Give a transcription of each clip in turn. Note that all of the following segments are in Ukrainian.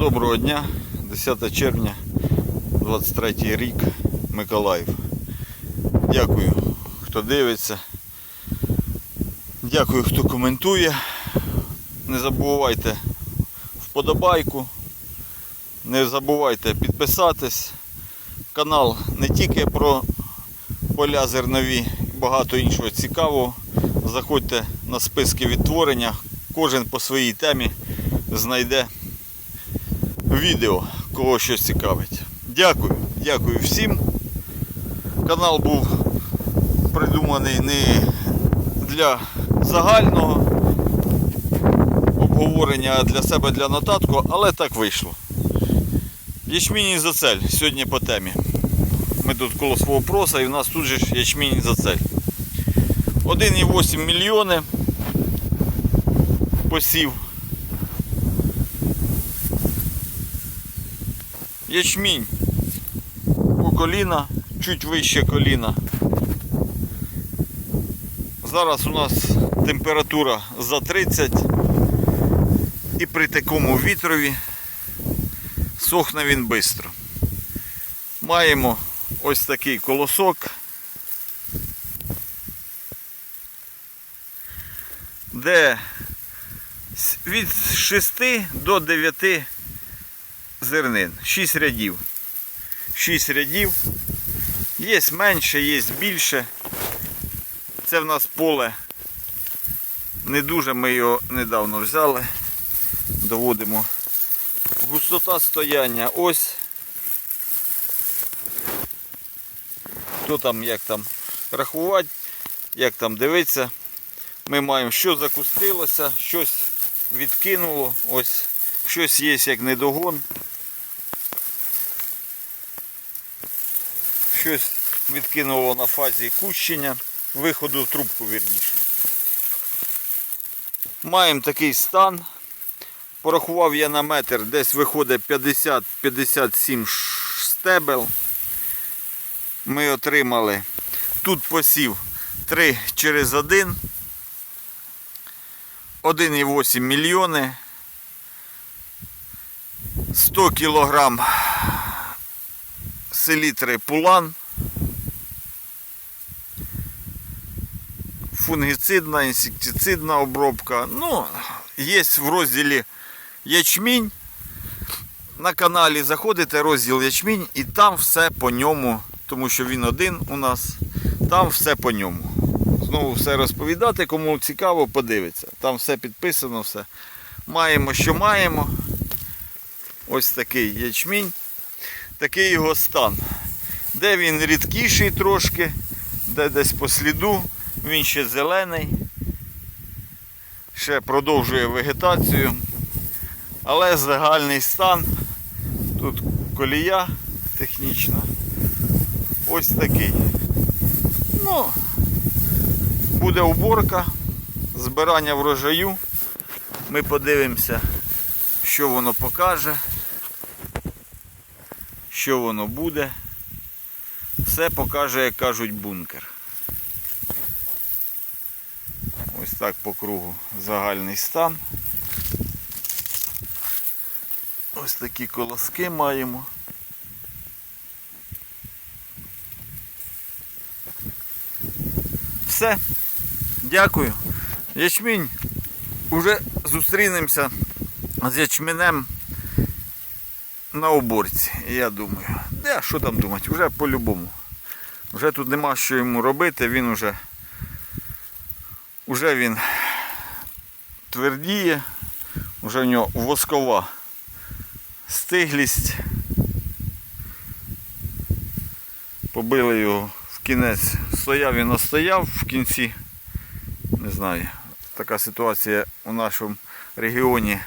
Доброго дня, 10 червня, 23 рік, Миколаїв. Дякую, хто дивиться. Дякую, хто коментує. Не забувайте вподобайку. Не забувайте підписатись. Канал не тільки про поля зернові, багато іншого цікавого. Заходьте на списки відтворення. Кожен по своїй темі знайде відео, кого щось цікавить. Дякую, дякую всім. Канал був придуманий не для загального обговорення, а для себе для нотатку, але так вийшло. Ячмінь і зацель сьогодні по темі. Ми тут коло свого проса і в нас тут же ж ячмінь і зацель. 1,8 мільйони посів. Ячмінь у коліна, чуть вище коліна. Зараз у нас температура за 30 і при такому вітрові сохне він швидко. Маємо ось такий колосок, де від 6 до 9 зернин. 6 рядів. 6 рядів. Є менше, є більше. Це в нас поле не дуже, ми його недавно взяли. Доводимо. Густота стояння ось. Хто там, як там рахувати, як там дивитися. Ми маємо, що закустилося, щось відкинуло, ось щось є як недогон. Щось відкинуло на фазі кущення, виходу в трубку вірніше. Маємо такий стан. Порахував я на метр, десь виходить 50-57 стебел. Ми отримали тут посів 3 через 1. 1,8 мільйони. 100 кілограм селітри пулан. Фунгіцидна, інсектицидна обробка. Ну, є в розділі ячмінь. На каналі заходите розділ ячмінь і там все по ньому, тому що він один у нас, там все по ньому. Знову все розповідати, кому цікаво, подивиться. Там все підписано, все. Маємо, що маємо. Ось такий ячмінь. Такий його стан. Де він рідкіший трошки, де десь по сліду, він ще зелений, ще продовжує вегетацію. Але загальний стан, тут колія технічна. Ось такий. Ну, буде уборка, збирання врожаю. Ми подивимося, що воно покаже, що воно буде. Все покаже, як кажуть, бункер. Ось так по кругу загальний стан. Ось такі колоски маємо. Все. Дякую. Ячмінь. Уже зустрінемося з ячменем на уборці. Я думаю. Де, що там думати? Вже по-любому. Вже тут нема що йому робити, він уже, уже він твердіє, вже в нього воскова стиглість. Побили його в кінець. Стояв він стояв в кінці. Не знаю. Така ситуація у нашому регіоні.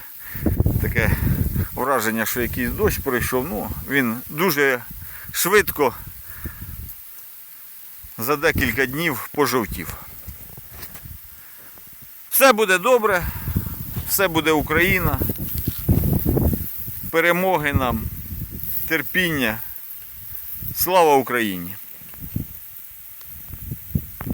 Таке враження, що якийсь дощ пройшов. Ну, він дуже швидко за декілька днів пожовтів. Все буде добре, все буде Україна. Перемоги нам, терпіння. Слава Україні!